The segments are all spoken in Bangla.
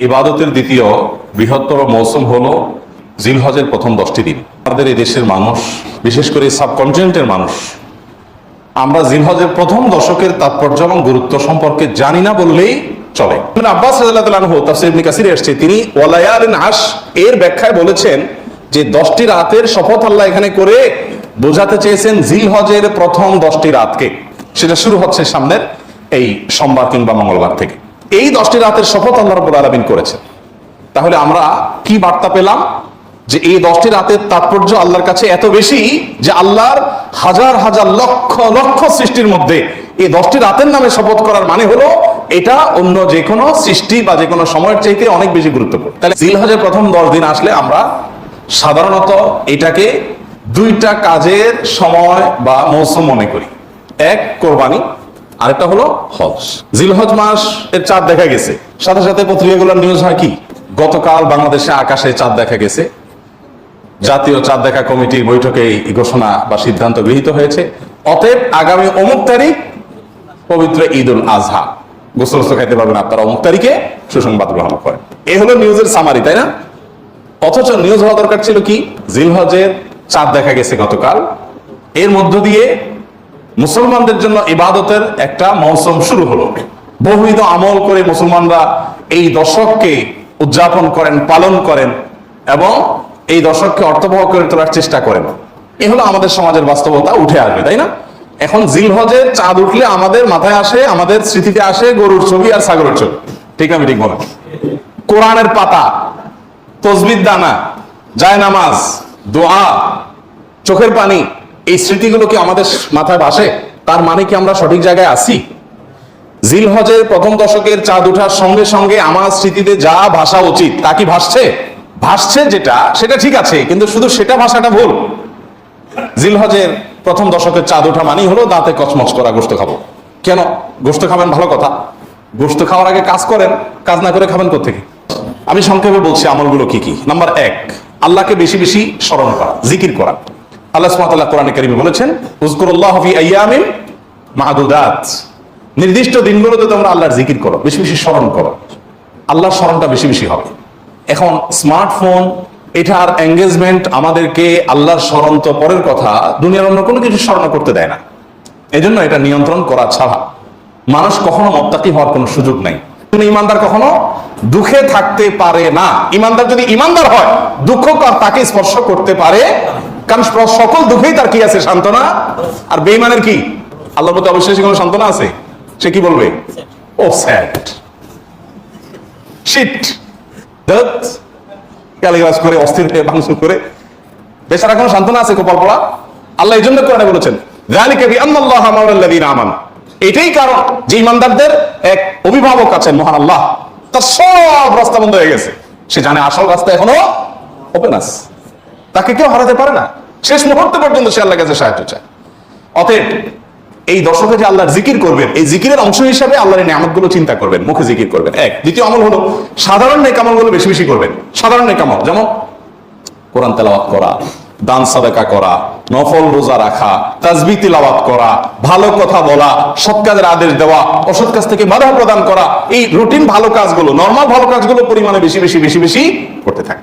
ইবাদতের দ্বিতীয় বৃহত্তর মৌসুম হলো জিলহজের প্রথম দশটি দিন। আমাদের এই দেশের মানুষ, বিশেষ করে সাবকন্টিনেন্টের মানুষ, আমরা জিলহজের প্রথম দশকের তাৎপর্য এবং গুরুত্ব সম্পর্কে জানি না বললেই চলে। আব্বাস ইবনে এসেছে। তিনি ওয়ালায়ালিন আশ এর ব্যাখ্যায় বলেছেন যে দশটি রাতের শপথ আল্লাহ এখানে করে বোঝাতে চেয়েছেন জিলহজের প্রথম দশটি রাতকে। সেটা শুরু হচ্ছে সামনের এই সোমবার কিংবা মঙ্গলবার থেকে। এই দশটি রাতের শপথ আল্লাহ রাব্বুল আলামিন করেছেন। তাহলে আমরা কি বার্তা পেলাম? যে এই দশটি রাতের তাৎপর্য আল্লাহর কাছে এত বেশি যে আল্লাহর হাজার হাজার লক্ষ লক্ষ সৃষ্টির মধ্যে এই দশটি রাতের নামে শপথ করার মানে হলো এটা অন্য যে কোনো সৃষ্টি বা যে কোনো সময়ের চাইতে অনেক বেশি গুরুত্বপূর্ণ। তাহলে জিলহজের প্রথম দশ দিন আসলে আমরা সাধারণত এটাকে দুইটা কাজের সময় বা মৌসুম মনে করি। এক, কোরবানি। আরেকটা হলো হজ। জিলহজ মাস এর চাঁদ দেখা গেছে। সাথে সাথে পত্রিকাগুলোর নিউজ হয় কি? গতকাল বাংলাদেশে আকাশে চাঁদ দেখা গেছে। জাতীয় চাঁদ দেখা কমিটির বৈঠকে এই ঘোষণা বা সিদ্ধান্ত গৃহীত হয়েছে। অতএব আগামী অমুক তারিখ পবিত্র ঈদ উল আজহা। গোসল খাইতে পারবেন আপনারা। অমুক তারিখে সুসংবাদ গ্রহণ করেন। এই হলো নিউজের সামারি তাই না? অথচ নিউজ হওয়া দরকার ছিল কি? জিলহজের চাঁদ দেখা গেছে গতকাল। এর মধ্য দিয়ে মুসলমানদের জন্য ইবাদতের একটা মৌসুম শুরু হলো। বহুবিধ আমল করে মুসলমানরা এই দশককে উদযাপন করেন, পালন করেন এবং এই দশককে অর্থবহ করে তোলার চেষ্টা করেন। এ হলো আমাদের সমাজের বাস্তবতা, উঠে আসবে, তাই না? এখন জিলহজের চাঁদ উঠলে আমাদের মাথায় আসে, আমাদের স্মৃতিতে আসে গরুর ছবি আর ছাগলের ছবি। ঠিক আমি ঠিক বলেন? কোরআনের পাতা, তসবির দানা যায় নামাজ, দোয়া, চোখের পানি এই স্মৃতিগুলো কি আমাদের মাথায় ভাসে? তার মানে কি আমরা সঠিক জায়গায় আছি? জিলহজের প্রথম দশকের চাঁদ ওঠার সঙ্গে সঙ্গে আমার স্মৃতিতে যা ভাষা উচিত, তা কি ভাসছে? ভাসছে যেটা, সেটা ঠিক আছে, কিন্তু শুধু সেটা ভাষাটা ভুল। জিলহজের প্রথম দশকের চাঁদ ওঠা মানেই হলো দাঁতে কচমচ করা গোস্ত খাব। কেন? গোস্ত খাবেন ভালো কথা। গোস্ত খাওয়ার আগে কাজ করেন, কাজ না করে খাবেন কোথেকে আমি সংক্ষেপে বলছি আমলগুলো কি কি? নাম্বার এক, আল্লাহকে বেশি বেশি স্মরণ করা, জিকির করা। আল্লাহ সুবহানাহু কোরআনে কারিমে বলেছেন, উযকুরুল্লাহ ফি আইয়ামিন মাদুদাত। নির্দিষ্ট দিনগুলোতে তোমরা আল্লাহর জিকির করো, বেশি বেশি স্মরণ করো। আল্লাহর স্মরণটা বেশি বেশি হবে। এখন স্মার্টফোন, এটার এঙ্গেজমেন্ট আমাদেরকে আল্লাহর স্মরণ তো পরের কথা, দুনিয়ার অন্য কোনো কিছু স্মরণ করতে দেয় না। এজন্য এটা নিয়ন্ত্রণ করা ছাড়া মানুষ কখনো মত্তাকি হওয়ার কোনো সুযোগ নাই। কোনো ইমানদার কখনো দুঃখে থাকতে পারে না। ইমানদার যদি ইমানদার হয়, দুঃখ তাকে স্পর্শ করতে পারে কারণ সকল দুঃখেই তার কি আছে? সান্ত্বনা। আর বেইমানের কি? আল্লাহর প্রতি অবিশ্বাসী কোনো সান্ত্বনা আছে? সে কি বলবে? ও স্যাড শিট দত গালিগালাজ করে অস্থির হয়ে ভাঙচুর করে। বেচারা কোনো সান্ত্বনা আছে কপাল পড়া? আল্লাহ এই জন্য কোরআনে বলেছেন আমানু। এটাই কারণ যে ইমানদারদের এক অভিভাবক আছেন মহান আল্লাহ। তার সব রাস্তা বন্ধ হয়ে গেছে। সে জানে আসল রাস্তা এখনও ওপেন আছে। তাকে কেউ হারাতে পারে না। শেষ মুহূর্ত পর্যন্ত সে আল্লাহর কাছে সাহায্য চায়। অতএব এই দশকে যে আল্লাহর জিকির করবেন, এই জিকিরের অংশ হিসাবে আল্লাহর এই নিয়ামতগুলো চিন্তা করবেন, মুখে জিকির করবেন। এক। দ্বিতীয় আমল হলো, সাধারণ নেকামলগুলো বেশি বেশি করবেন। সাধারণ নেকামল যেমন কোরআন তেলাওয়াত করা, দান সাদাকা করা, নফল রোজা রাখা, তাজবি তিলাওয়াত করা, ভালো কথা বলা, সৎ কাজের আদেশ দেওয়া, অসৎ কাজ থেকে বাধা প্রদান করা, এই রুটিন ভালো কাজগুলো, নর্মাল ভালো কাজগুলো পরিমাণে বেশি বেশি বেশি বেশি করতে থাকে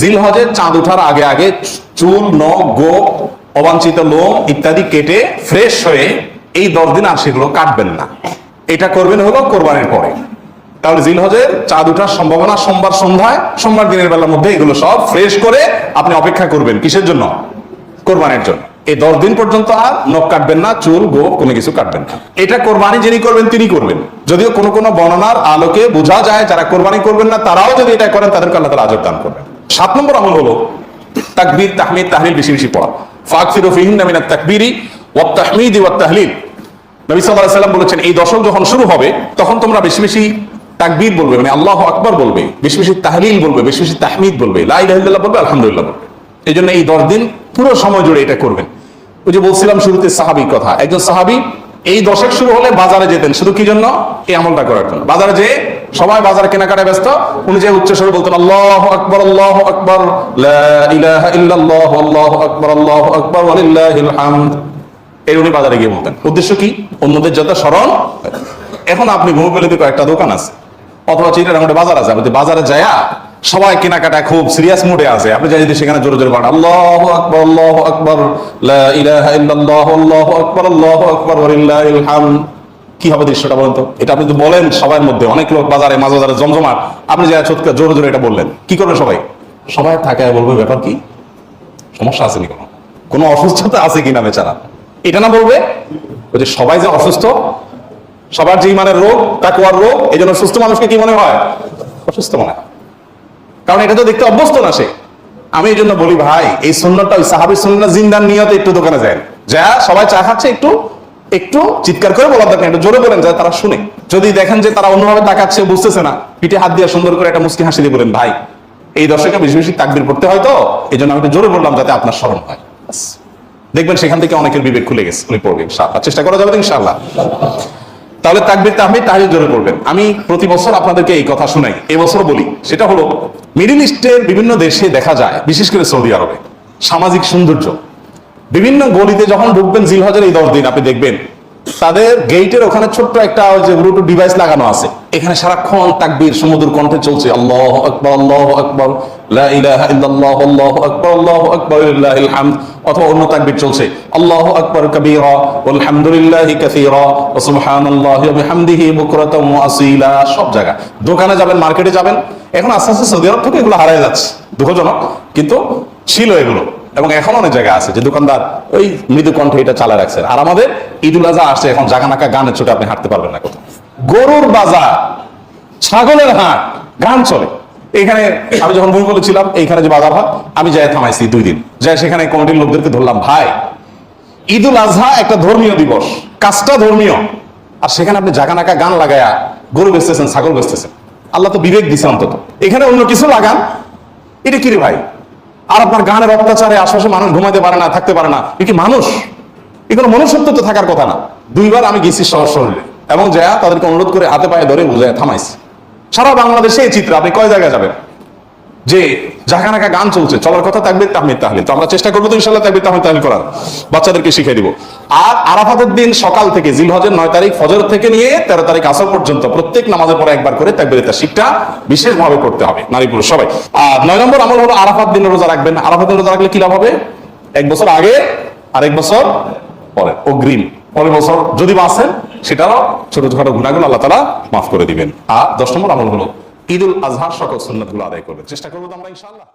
জিল হজের চাঁদ ওঠার আগে আগে চুল, নখ, গোপ, অবাঞ্ছিত লোম ইত্যাদি কেটে ফ্রেশ হয়ে এই দশ দিন আর সেগুলো কাটবেন না। এটা করবেন হলো কোরবানির পরে। তাহলে জিলহজের চাঁদ উঠার সম্ভাবনা সোমবার সন্ধ্যায়, সোমবার দিনের বেলার মধ্যে এগুলো সব ফ্রেশ করে আপনি অপেক্ষা করবেন কিসের জন্য? কোরবানির জন্য। এই দশ দিন পর্যন্ত আর নখ কাটবেন না, চুল গো কোনো কিছু কাটবেন না। এটা কোরবানি যিনি করবেন, তিনি করবেন। যদিও কোনো কোনো বর্ণনার আলোকে বোঝা যায় যারা কোরবানি করবেন না, তারাও যদি এটা করেন, তাদেরকে আল্লাহ তালা আজর দান করবেন। সাত নম্বর আমল হলো তাকবীর, তাহমিদ, তাহলিল বেশি বেশি পড়া। ফাকফিরু তাকবীরি তাহলিল। নবী সাল্লাল্লাহু আলাইহি বলেছেন, এই দশক যখন শুরু হবে, তখন তোমরা বেশি বেশি তাকবীর বলবে মানে আল্লাহ আকবার বলবে, বেশি বেশি তাহলিল বলবে, বেশি বেশি তাহমিদ বলবে, লা ইলাহা ইল্লাল্লাহ বলবে, আলহামদুলিল্লাহ বলবে। এই জন্য এই দশ দিন পুরো সময় জুড়ে এটা করবেন। ওই যে বলছিলাম শুরুতে সাহাবি কথা, একজন সাহাবি এই দশক শুরু হলে বাজারে যেতেন। শুধু কি জন্য? এই আমলটা করার জন্য। বাজারে যে সবাই বাজার কেনাকাটায় ব্যস্ত। উনি যে উচ্চ স্বরে বলতেন, আল্লাহ আকবর আল্লাহ আকবর আল্লাহু আকবর আল্লাহু আকবর এই উনি বাজারে গিয়ে বলতেন। উদ্দেশ্য কি? অন্যদের যত স্মরণ। এখন আপনি ভূমিপল্লিতে কয়েকটা দোকান আছে। অথবা চিটার বাজার আছে। আপনি বাজারে যায়া সবাই কেনাকাটা খুব সিরিয়াস মোডে আছে। আপনি যাই যদি সেখানে জোরে জোরে পড়েন আল্লাহু আকবার আল্লাহু আকবার ইলাহা আল্লাহু আকবার আল্লাহু আকবার কি হবে দৃশ্যটা বলেন তো? এটা আপনি তো বলেন সবার মধ্যে, অনেক লোক বাজারে মাঝে বাজারে জমজমাট, আপনি যা ছোটকা জোরে জোরে এটা বললেন, কি করবে সবাই? সবাই থাকে বলবে, ব্যাপার কি? সমস্যা আছে নি কোনো? কোনো অসুস্থতা আছে কিনা বেচারা? এটা না বলবে? ওই যে সবাই যে অসুস্থ, সবার যে ইমানের রোগ তাকুয়ার রোগ এই জন্য সুস্থ মানুষকে কি মনে হয়? অসুস্থ মনে হয়। কারণ এটা তো দেখতে অভ্যস্ত না সে। আমি এই জন্য বলি, ভাই, এই সুন্দরটা ওই সাহাবি সুন্দর জিন্দার নিয়তে একটু দোকানে যায়। যা, সবাই চা খাচ্ছে, একটু একটু চিৎকার করে বলার দরকার একটু জোরে বলেন, যাতে তারা শুনে। যদি দেখেন যে তারা অন্যভাবে তাকাচ্ছে, বুঝতেছে না, পিঠে হাত দিয়ে সুন্দর করে একটা মুস্কি হাসি দিয়ে বলেন, ভাই, এই দর্শকে বেশি বেশি তাকবির পড়তে হয় তো এই জন্য আমি একটু জোরে বললাম যাতে আপনার স্মরণ হয়। দেখবেন সেখান থেকে অনেকের বিবেক খুলে গেছে, উনি পড়বে চেষ্টা করা যাবে ইনশাআল্লাহ। তাহলে তাকবির তাহমিদ তাহলে জোরে করবেন আমি প্রতি বছর আপনাদেরকে এই কথা শুনাই। এবছর বলি, সেটা হলো, মিডিল ইস্টের বিভিন্ন দেশে দেখা যায়, বিশেষ করে সৌদি আরবে, সামাজিক সৌন্দর্য। বিভিন্ন গলিতে যখন ঢুকবেন, জিলহজের এই দশ দিন, আপনি দেখবেন তাদের গেটের ওখানে ছোট্ট একটা ওই যে ব্লুটুথ ডিভাইস লাগানো আছে। এখানে সারাক্ষণ তাকবীর, সমুদ্র কণ্ঠে চলছে। আল্লাহ আকবর আল্লাহ আকবর, লা ইলাহা ইল্লাল্লাহ, আল্লাহু আকবর আল্লাহু আকবর, লিল্লাহিল হামদ, অথবা অন্য তাকবীর চলছে। আল্লাহু আকবর কবীরা, ওয়ালহামদুলিল্লাহি কাসীরা, ওয়া সুবহানাল্লাহি ওয়া বিহামদিহি বুকরাতাম ওয়া আসীলা, সব জায়গা দোকানে যাবেন, মার্কেটে যাবেন। এখন আস্তে আস্তে সৌদি আরব থেকে এগুলো হারায় যাচ্ছে। দুঃখজনক, কিন্তু ছিল এগুলো। এবং এখন অনেক জায়গা আছে যে দোকানদার ওই মৃদু কণ্ঠে এটা চালা রাখছেন আর আমাদের ঈদুল আজহা আসছে, এখন জাগানাকা গানের ছোটে আপনি হাঁটতে পারবেন না কোথাও। গরুর বাজার, ছাগলের হাট, গান চলে। এখানে আমি যখন ভুল বলেছিলাম, এইখানে যে বাজার হয়, আমি যাই থামাইছি দুই দিন। যাই সেখানে কমিটির লোকদেরকে ধরলাম, ভাই, ঈদুল আজহা একটা ধর্মীয় দিবস, কাজটা ধর্মীয়। আর সেখানে আপনি জাগানাকা গান লাগায়া গরু বেচতেছেন, ছাগল বেচতেছেন। আল্লাহ তো বিবেক দিছে অন্তত। এখানে অন্য কিছু লাগান। এটা কি রে ভাই? আর আপনার গানের অত্যাচারে আশেপাশে মানুষ ঘুমাতে পারে না, থাকতে পারে না। এ কি মানুষ? এগুলো মনুষ্যত্ব তো থাকার কথা না। দুইবার আমি গেছি শহর শরীরে এবং যা তাদেরকে অনুরোধ করে হাতে পায়ে ধরে বুঝায় থামাইছি সারা বাংলাদেশে এই চিত্র, আপনি কয় জায়গায় যাবেন? যে জাহানাকা গান চলছে, চলার কথা থাকবে তাহমিদ তাহলে তো আমরা চেষ্টা করব তো ইনশাল্লাহ থাকবে তাহমিদ, তাহলিল করার। বাচ্চাদেরকে শিখিয়ে দিব। আর আরাফাতের দিন সকাল থেকে জিলহজের নয় তারিখ ফজর থেকে নিয়ে তেরো তারিখ আসর পর্যন্ত প্রত্যেক নামাজের পরে একবার করে তাকবির শিখটা বিশেষভাবে করতে হবে। নারী পুরুষ, সবাই। আর নয় নম্বর আমল হলো আরাফাত দিন রোজা রাখবেন। আরাফাত দিন রোজা রাখলে কি লাভ হবে? এক বছর আগে আর এক বছর পরে। অগ্রিম। পরের বছর যদি বাঁচেন, সেটারও ছোট ছোট গুণাগুলো আল্লাহ তালা মাফ করে দিবেন। আর দশ নম্বর আমল হলো ঈদুল আজহার সকল সুন্নাতগুলো আদায় করবে চেষ্টা করব তো আমরা ইনশাআল্লাহ।